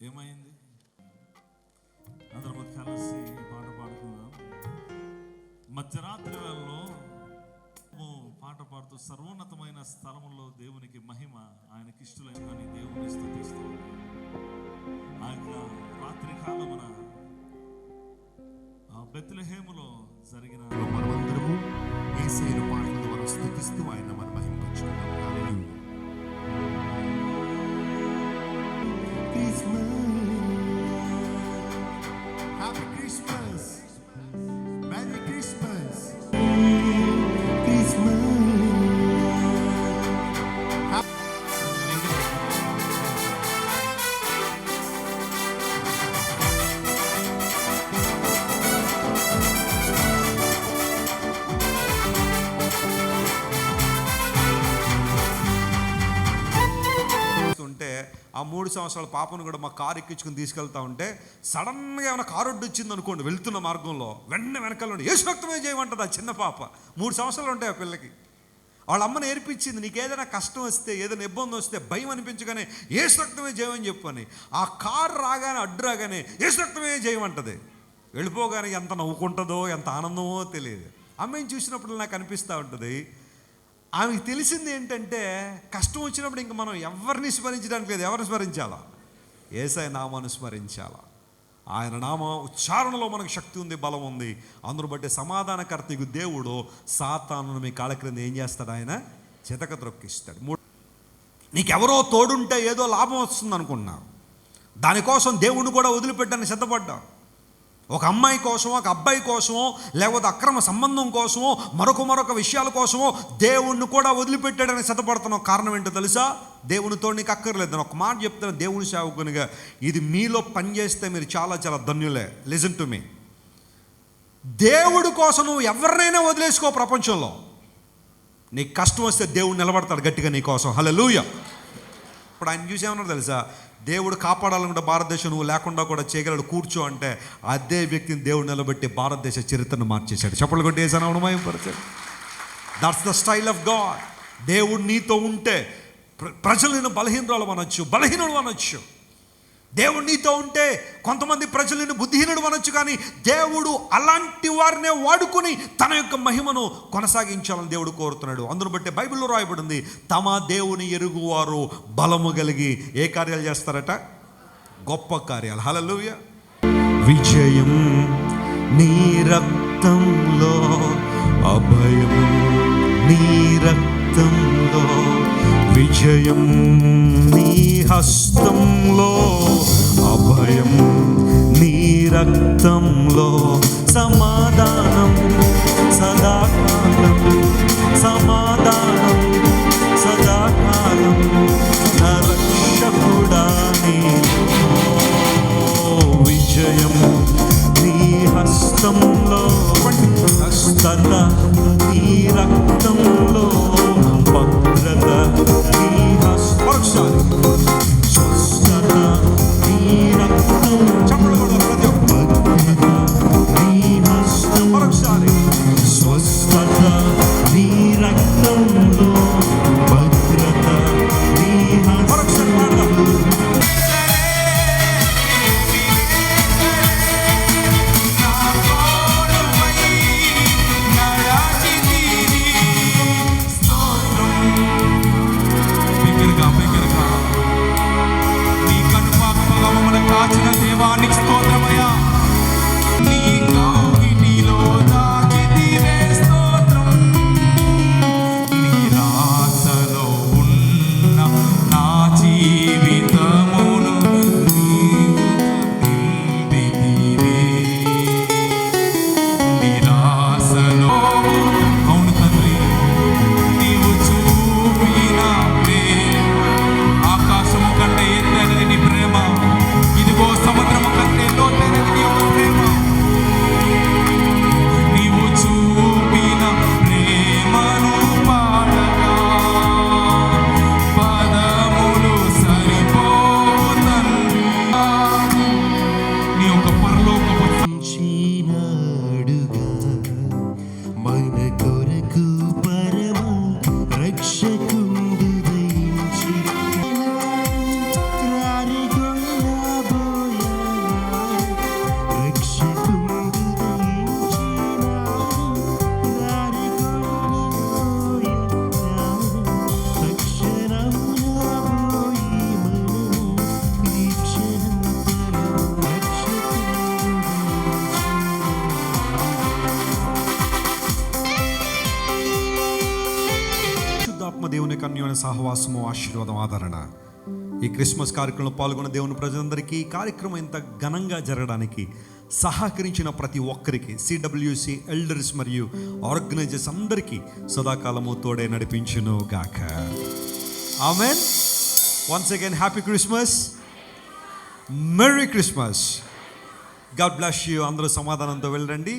ఏమైంది? అందరం కలిసి పాట పాడుకుందాం. మధ్యరాత్రి వేళలో పాట పాడుతూ సర్వోన్నతమైన స్థలంలో దేవునికి మహిమ ఆయనకి ఇష్టలైన కానీ దేవుని స్థితిస్తూ ఆ యొక్క రాత్రి కాలమున బెత్లహేములో జరిగిన మనమందరము ఏసైను పాటల ద్వారా స్థుతిస్తూ ఆయన ఉంటే ఆ మూడు సంవత్సరాల పాపను కూడా మా కారు ఎక్కించుకుని తీసుకెళ్తా ఉంటే సడన్గా ఏమైనా కారు ఒడ్డు వచ్చింది అనుకోండి వెళ్తున్న మార్గంలో వెంటనే వెనకాల ఏ రక్తమే చేయమంటుంది ఆ చిన్న పాప? మూడు సంవత్సరాలు ఉంటాయి ఆ పిల్లకి. వాళ్ళ అమ్మ నేర్పించింది నీకు ఏదైనా కష్టం వస్తే ఏదైనా ఇబ్బంది వస్తే భయం అనిపించగానే ఏ రక్తమే చేయమని చెప్పని ఆ కారు రాగానే అడ్డు రాగానే ఏ రక్తమే చేయమంటది. వెళ్ళిపోగానే ఎంత నవ్వుకుంటుందో ఎంత ఆనందమో తెలియదు. అమ్మాయిని చూసినప్పుడు నాకు అనిపిస్తూ ఉంటుంది ఆమెకు తెలిసింది ఏంటంటే కష్టం వచ్చినప్పుడు ఇంక మనం ఎవరిని స్మరించడానికి లేదు. ఎవరిని స్మరించాలా? ఏసై నామాన్ని స్మరించాలా? ఆయన నామ ఉచ్చారణలో మనకు శక్తి ఉంది బలం ఉంది. అందును బట్టి సమాధానకర్తకు దేవుడు సాతాను మీ కాళ్ళ క్రింద ఏం చేస్తాడు ఆయన? చితక త్రొక్కిస్తాడు. మూడు నీకెవరో తోడుంటే ఏదో లాభం వస్తుంది అనుకున్నావు దానికోసం దేవుణ్ణి కూడా వదిలిపెట్టాను సిద్ధపడ్డావు ఒక అమ్మాయి కోసమో ఒక అబ్బాయి కోసమో లేకపోతే అక్రమ సంబంధం కోసమో మరొక మరొక విషయాల కోసమో దేవుణ్ణి కూడా వదిలిపెట్టాడని సిద్ధపడుతున్నావు కారణం ఏంటో తెలుసా? దేవునితో నీకు అక్కర్లేదు. అని ఒక మాట చెప్తాను దేవుని సేవకునిగా ఇది మీలో పనిచేస్తే మీరు చాలా చాలా ధన్యులే. లిజన్ టు మీ దేవుడి కోసం నువ్వు ఎవరినైనా వదిలేసుకో ప్రపంచంలో. నీకు కష్టం వస్తే దేవుడు నిలబడతాడు గట్టిగా నీ కోసం. హలో ఇప్పుడు ఆయన చూసేమన్నారు తెలుసా? దేవుడు కాపాడాలనుకుంటే భారతదేశం నువ్వు లేకుండా కూడా చేయగలడు కూర్చో అంటే అదే వ్యక్తిని దేవుడు నిలబెట్టి భారతదేశ చరిత్రను మార్చేశాడు. చెప్పలు కొట్టి వేసాను అవునమయపరిచాడు that's the style of God దేవుడు నీతో ఉంటే ప్ర- ప్రజలను బలహీనరాలు అనొచ్చు బలహీనుడు అనొచ్చు. దేవుడు నీతో ఉంటే కొంతమంది ప్రజలను బుద్ధిహీనుడు అనొచ్చు కానీ దేవుడు అలాంటి వారినే వాడుకుని తన యొక్క మహిమను కొనసాగించాలని దేవుడు కోరుతున్నాడు. అందును బట్టి బైబిల్లో రాయబడింది తమ దేవుని ఎరుగువారు బలము కలిగి ఏ కార్యాలు చేస్తారట? గొప్ప కార్యాలు. హలలుయ విజయం నీ రక్తంలో అభయం నీ రక్తంలో విజయం నీ హస్తంలో. అభయం నీ రక్తంలో సమాధానం Aynı göre దేవుని సహవాసము ఆశీర్వాదం ఆదరణ. ఈ క్రిస్మస్ కార్యక్రమంలో పాల్గొన్న దేవుని ప్రజలందరికీ ఈ కార్యక్రమం ఇంత ఘనంగా జరగడానికి సహకరించిన ప్రతి ఒక్కరికి సిడబ్ల్యూసి ఎల్డర్స్ మరియు ఆర్గనైజర్స్ అందరికీ సదాకాలము తోడే నడిపించును గాక amen once again happy Christmas merry Christmas God bless you అందరూ సమాధానంతో వెళ్ళండి.